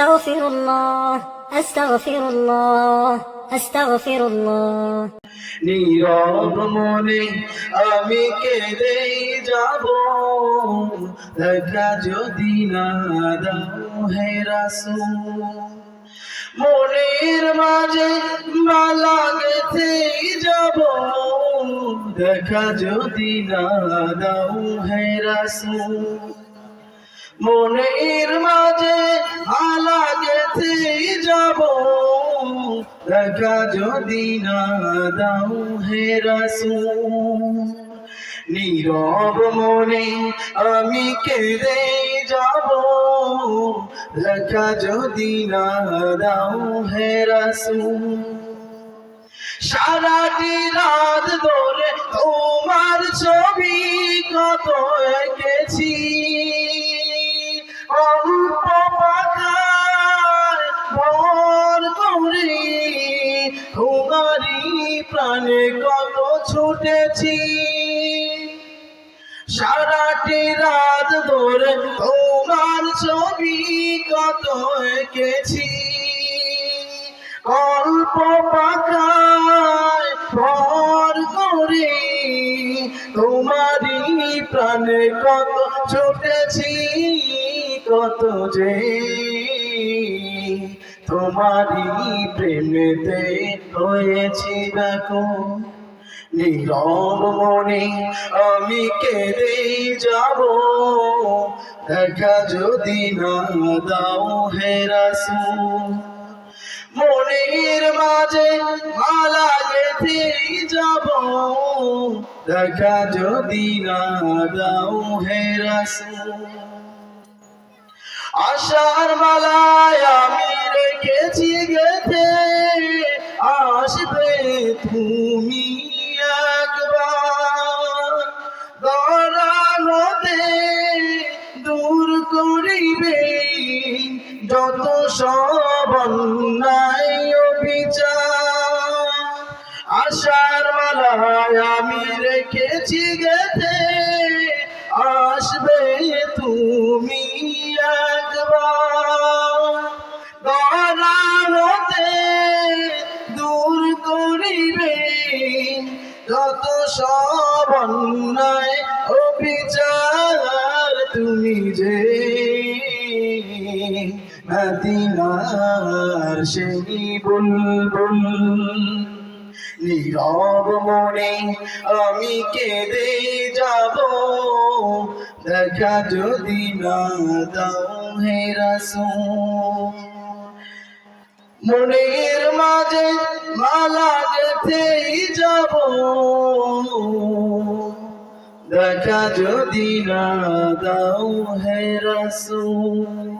أستغفر الله أستغفر الله أستغفر الله নীরব মনে আমি কেঁদেই যাব দেখা যদি না দাও হে রাসূল মনের মাঝে মালা গেথেই যাব দেখা যদি না দাও হে রাসূল মনের মাঝে আলা গেথে যাব। দেখা যদি না দাও হে নীরব মনে আমি কেঁদে যাব। দেখা যদি না দাও হে রাসূল। সারাটি রাত ধরে তোমার ছবি কত এঁকেছি। প্রাণে কত ছুটেছি। সারাটি রাত ধরে তোমার ছবি কত এঁকেছি। অল্প পাখায় ভর করে তোমারই প্রাণে কত ছুটেছি। কত যে তোমারই প্রেমেতে হয়েছি দেখো। নীরব মনে আমি কেঁদে যাব। দেখা যদি না দাও হে রাসূল। মনের মাঝে মালা গেথে যাব। দেখা যদি না দাও হে রাসূল। আশার মালায় আমি রেখেছি গেথে। আসবে তুমি একবার। দরানোতে দূর করিবে, যত সব অন্যায় বিচার। আশার মালায় আমি রেখেছি গেতে আসবে তুমি একবার দরানোতে দূর যত সব তুমি নীরব মনে আমি কেঁদে যাব, দেখা যদি না দাও হে রাসূল মনের মাঝে মালা গেথেই যাব। দেখা যদি না দাও হে রাসূল।